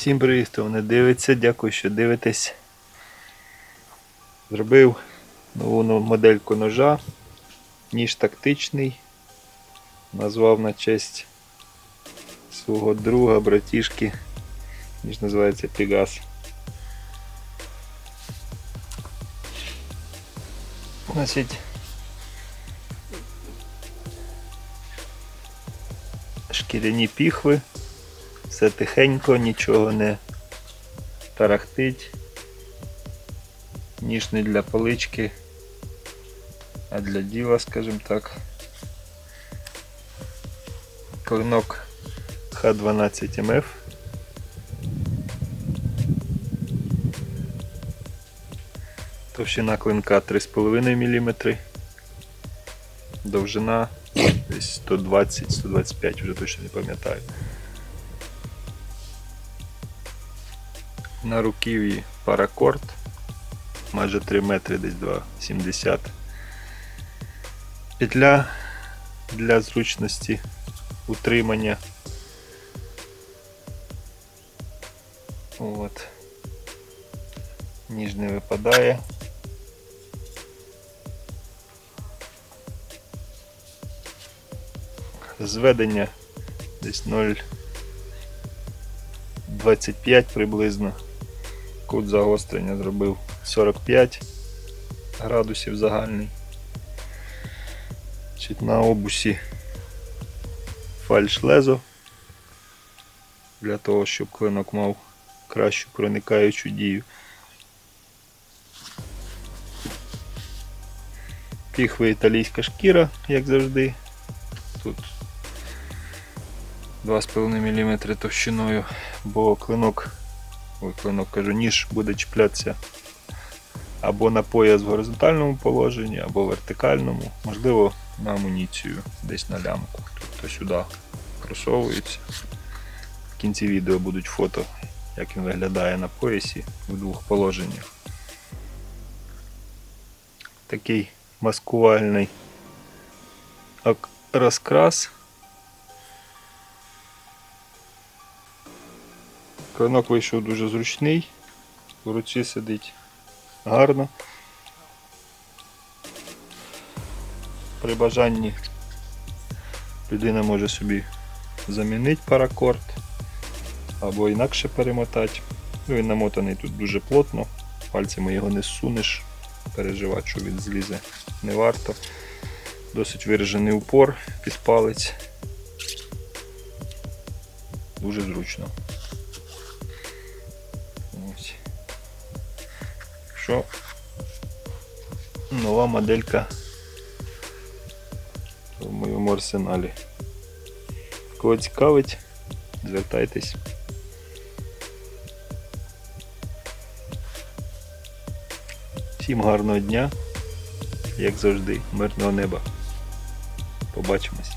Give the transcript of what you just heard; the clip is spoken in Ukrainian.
Всім привіт, хто мене дивиться. Дякую, що дивитесь. Зробив нову модельку ножа. Ніж тактичний. Назвав на честь свого друга, братішки. Ніж називається Пегас. Значить. Шкіряні піхви. Все тихенько, нічого не тарахтить. Ніж не для полички, а для діла, скажімо так. Клинок Х12МФ. Товщина клинка 3,5 мм. Довжина десь 120-125, вже точно не пам'ятаю. На руків'ї паракорд. Майже 3 метри, десь 2,70. Петля для зручності утримання. От. Ніж не випадає. Зведення десь 0,25 приблизно. Кут загострення зробив 45 градусів загальний. На обусі фальш лезо для того, щоб клинок мав кращу проникаючу дію. Піхви італійська шкіра, як завжди. Тут 2,5 мм товщиною, бо клинок Клинок кажу, ніж буде чіплятися або на пояс в горизонтальному положенні, або вертикальному, можливо, на амуніцію десь на лямку. Тобто сюди просовується. В кінці відео будуть фото, як він виглядає на поясі в двох положеннях. Такий маскувальний розкрас. Клинок вийшов дуже зручний, в руці сидить гарно. При бажанні людина може собі замінити паракорд або інакше перемотати. Ну, він намотаний тут дуже плотно, пальцями його не сунеш, переживати, що він злізе не варто. Досить виражений упор під палець. Дуже зручно. Що нова моделька в моєму арсеналі. Кого цікавить, звертайтесь. Всім гарного дня, як завжди, мирного неба. Побачимось.